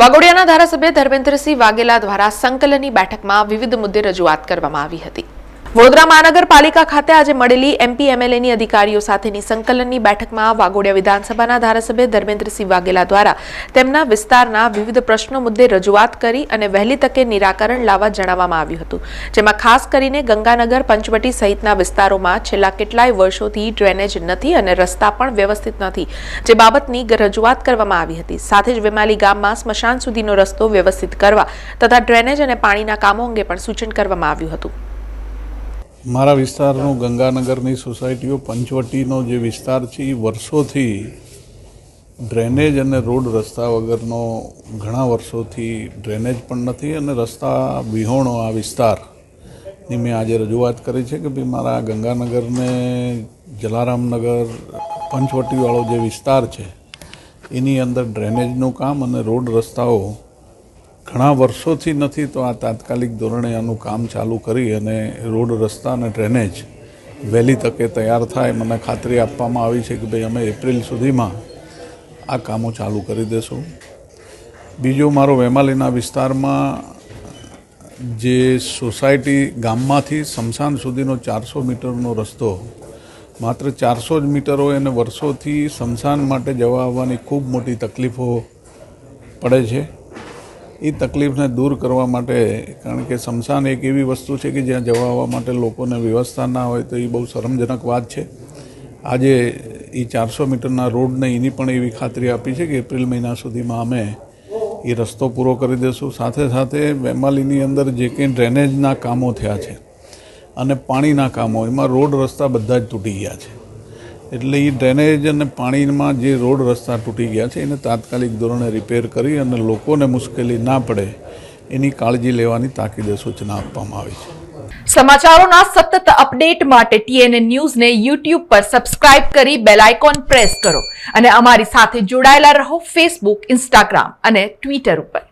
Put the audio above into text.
વાઘોડિયાના ધારાસભ્ય ધર્મેન્દ્રસિંહ વાઘેલા દ્વારા સંકલનની બેઠકમાં વિવિધ મુદ્દે રજૂઆત કરવામાં આવી હતી. વડોદરા મહાનગરપાલિકા ખાતે આજે મળેલી એમપી એમએલએની અધિકારીઓ સાથેની સંકલનની બેઠકમાં વાગોડિયા વિધાનસભાના ધારાસભ્ય ધર્મેન્દ્રસિંહ વાઘેલા દ્વારા તેમના વિસ્તારના વિવિધ પ્રશ્નો મુદ્દે રજૂઆત કરી અને વહેલી તકે નિરાકરણ લાવવા જણાવવામાં આવ્યું હતું. જેમાં ખાસ કરીને ગંગાનગર, પંચવટી સહિતના વિસ્તારોમાં છેલ્લા કેટલાય વર્ષોથી ડ્રેનેજ નથી અને રસ્તા પણ વ્યવસ્થિત નથી, જે બાબતની રજૂઆત કરવામાં આવી હતી. સાથે જ વેમાલી ગામમાં સ્મશાન સુધીનો રસ્તો વ્યવસ્થિત કરવા તથા ડ્રેનેજ અને પાણીના કામો અંગે પણ સૂચન કરવામાં આવ્યું હતું. મારા વિસ્તારનો ગંગાનગરની સોસાયટીઓ પંચવટીનો જે વિસ્તાર છે એ વર્ષોથી ડ્રેનેજ અને રોડ રસ્તા વગરનો ઘણા વર્ષોથી ડ્રેનેજ પણ નથી અને રસ્તા વિહોણો આ વિસ્તારની મેં આજે રજૂઆત કરી છે કે ભાઈ મારા ગંગાનગરને જલારામનગર પંચવટીવાળો જે વિસ્તાર છે, એની અંદર ડ્રેનેજનું કામ અને રોડ રસ્તાઓ ઘણા વર્ષોથી નથી તો આ તાત્કાલિક ધોરણે આનું કામ ચાલુ કરી અને રોડ, રસ્તા અને ડ્રેનેજ વહેલી તકે તૈયાર થાય. મને ખાતરી આપવામાં આવી છે કે ભાઈ અમે એપ્રિલ સુધીમાં આ કામો ચાલુ કરી દેશું. બીજો મારો વેમાલીના વિસ્તારમાં જે સોસાયટી ગામમાંથી સમસાન સુધીનો ચારસો મીટરનો રસ્તો, માત્ર ચારસો જ મીટર હોય અને વર્ષોથી સમસાન માટે જવા આવવાની ખૂબ મોટી તકલીફો પડે છે. એ તકલીફને દૂર કરવા માટે, કારણ કે સ્મશાન એક એવી વસ્તુ છે કે જ્યાં જવા આવવા માટે લોકોને વ્યવસ્થા ના હોય તો એ બહુ શરમજનક વાત છે. આજે એ ચારસો મીટરના રોડને એની પણ એવી ખાતરી આપી છે કે એપ્રિલ મહિના સુધીમાં અમે એ રસ્તો પૂરો કરી દઈશું સાથે સાથે વેમાલીની અંદર જે કંઈ ડ્રેનેજના કામો થયા છે અને પાણીના કામો, એમાં રોડ રસ્તા બધા જ તૂટી ગયા છે. એટલે એ ડ્રેનેજ અને પાણીમાં જે રોડ રસ્તા તૂટી ગયા છે, એને તાત્કાલિક ધોરણે રિપેર કરી અને લોકોને મુશ્કેલી ના પડે એની કાળજી લેવાની તાકીદે સૂચના આપવામાં આવી છે. સમાચારોના સતત અપડેટ માટે ટીએનએ ન્યૂઝને યુટ્યુબ પર સબસ્ક્રાઇબ કરી બેલ આઇકોન પ્રેસ કરો અને અમારી સાથે જોડાયેલા રહો ફેસબુક, ઇન્સ્ટાગ્રામ અને ટ્વિટર ઉપર.